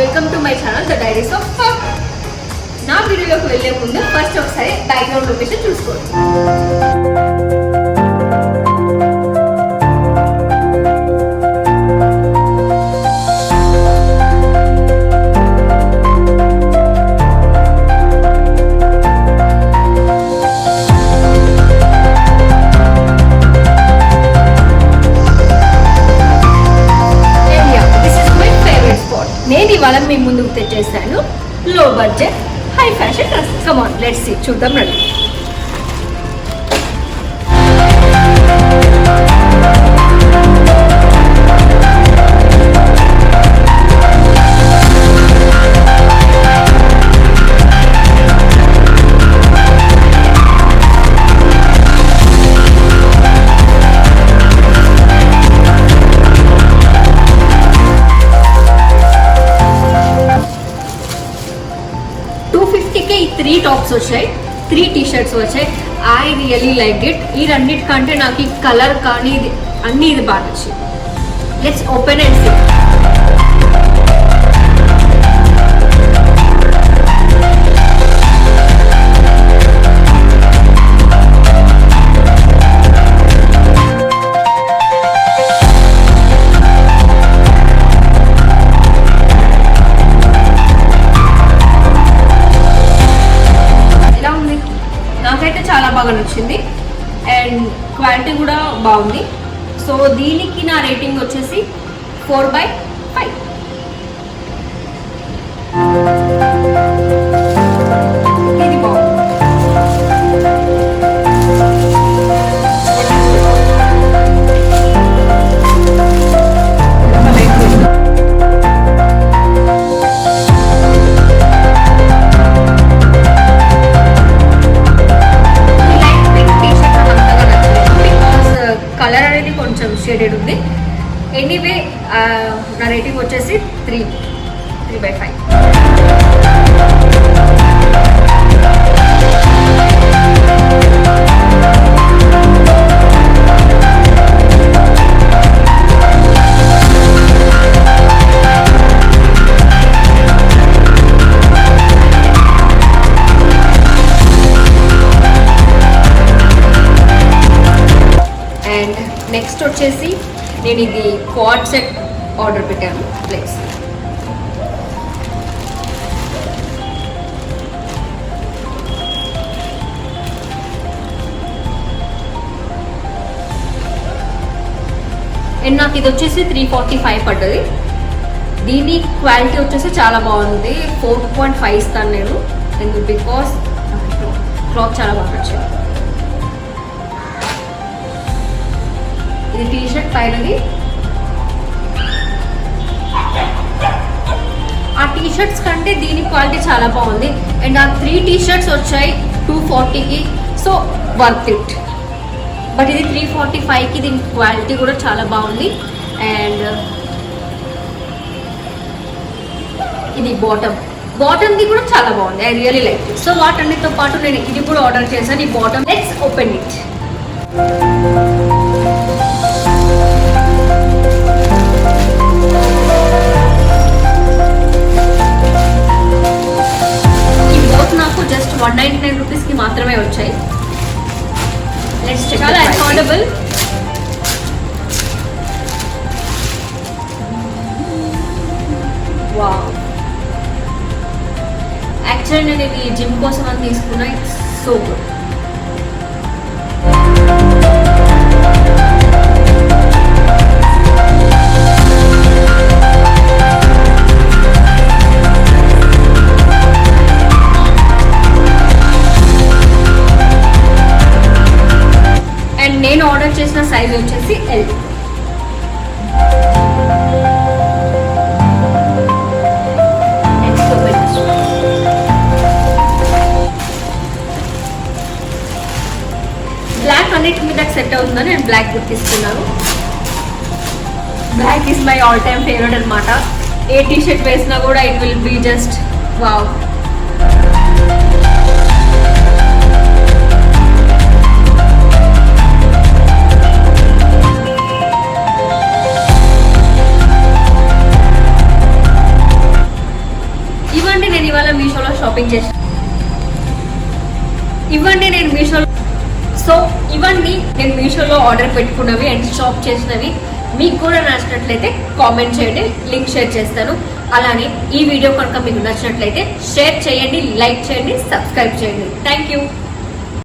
Welcome to my channel the diaries of నా వీడియోలోకి వెళ్ళే ముందు ఫస్ట్ ఒకసారి బ్యాక్గ్రౌండ్ లొకేషన్ చూసుకోండి. ఇవాళ మీ ముందుకు తెచ్చేసాను low budget high fashion dress. Come on let's see చూద్దాం రండి. టాప్స్ వచ్చాయి త్రీ టీ షర్ట్స్ వచ్చాయి. ఐ రియలీ లైక్ ఇట్ ఈ రెండింటికంటే నాకు ఈ కలర్ కానీ ఇది అన్నీ ఇది బాగా నచ్చింది. లెట్స్ ఓపెన్ అండ్ సీ బాగుంది. సో దీనికి నా రేటింగ్ వచ్చేసి ఫోర్ బై ఫైవ్ కలర్ అనేది కొంచెం షేడెడ్ ఉంది. ఎనీవే నా రేటింగ్ వచ్చేసి three three by five. Next వచ్చేసి నేను ఇది క్వాడ్ సెట్ ఆర్డర్ పెట్టాను. ప్లేస్ అండ్ నాకు ఇది వచ్చేసి త్రీ ఫార్టీ ఫైవ్ పడ్డది. దీని క్వాలిటీ వచ్చేసి చాలా బాగుంది. ఫోర్ పాయింట్ ఫైవ్ ఇస్తాను నేను. ఎందుకు బికాస్ క్లాత్ చాలా బాగా నచ్చింది. ఇది టీ షర్ట్ పైనది. ఆ టీ షర్ట్స్ కంటే దీని క్వాలిటీ చాలా బాగుంది. అండ్ ఆ త్రీ టీ షర్ట్స్ వచ్చాయి టూ ఫార్టీకి సో వర్త్ ఇట్ బట్ ఇది త్రీ ఫార్టీ ఫైవ్కి దీని క్వాలిటీ కూడా చాలా బాగుంది. అండ్ ఇది బాటమ్ బాటమ్ది కూడా చాలా బాగుంది. ఐ రియలీ లైక్ సో వాటన్నిటితో పాటు నేను ఇది కూడా ఆర్డర్ చేశాను. ఈ బాటమ్ లెట్స్ ఓపెన్ ఇట్ మాత్రమే వచ్చాయి. చాలా అఫోర్డబుల్ యాక్చువల్లీ నేను ఇది జిమ్ కోసం అని తీసుకున్నా. ఇట్స్ సో గుడ్ చేసిన సైజ్ వచ్చేసి ఎల్ బ్లాక్ అన్నిటి మీద సెట్ అవుతుందని నేను బ్లాక్ గుర్తిస్తున్నాను. తీసుకున్నాను black is my all time favourite అనమాట ఏ టీ షర్ట్ వేసినా కూడా it will be just wow మీషోలో షాపింగ్ చేసి ఇవన్నీ నేను మీషోలో సో ఇవన్నీ నేను మీషోలో ఆర్డర్ పెట్టుకున్నవి అండ్ షాప్ చేసినవి. మీకు కూడా నచ్చినట్లయితే కామెంట్ చేయండి లింక్ షేర్ చేస్తాను. అలానే ఈ వీడియో కనుక మీకు నచ్చినట్లయితే షేర్ చేయండి లైక్ చేయండి సబ్స్క్రైబ్ చేయండి. Thank you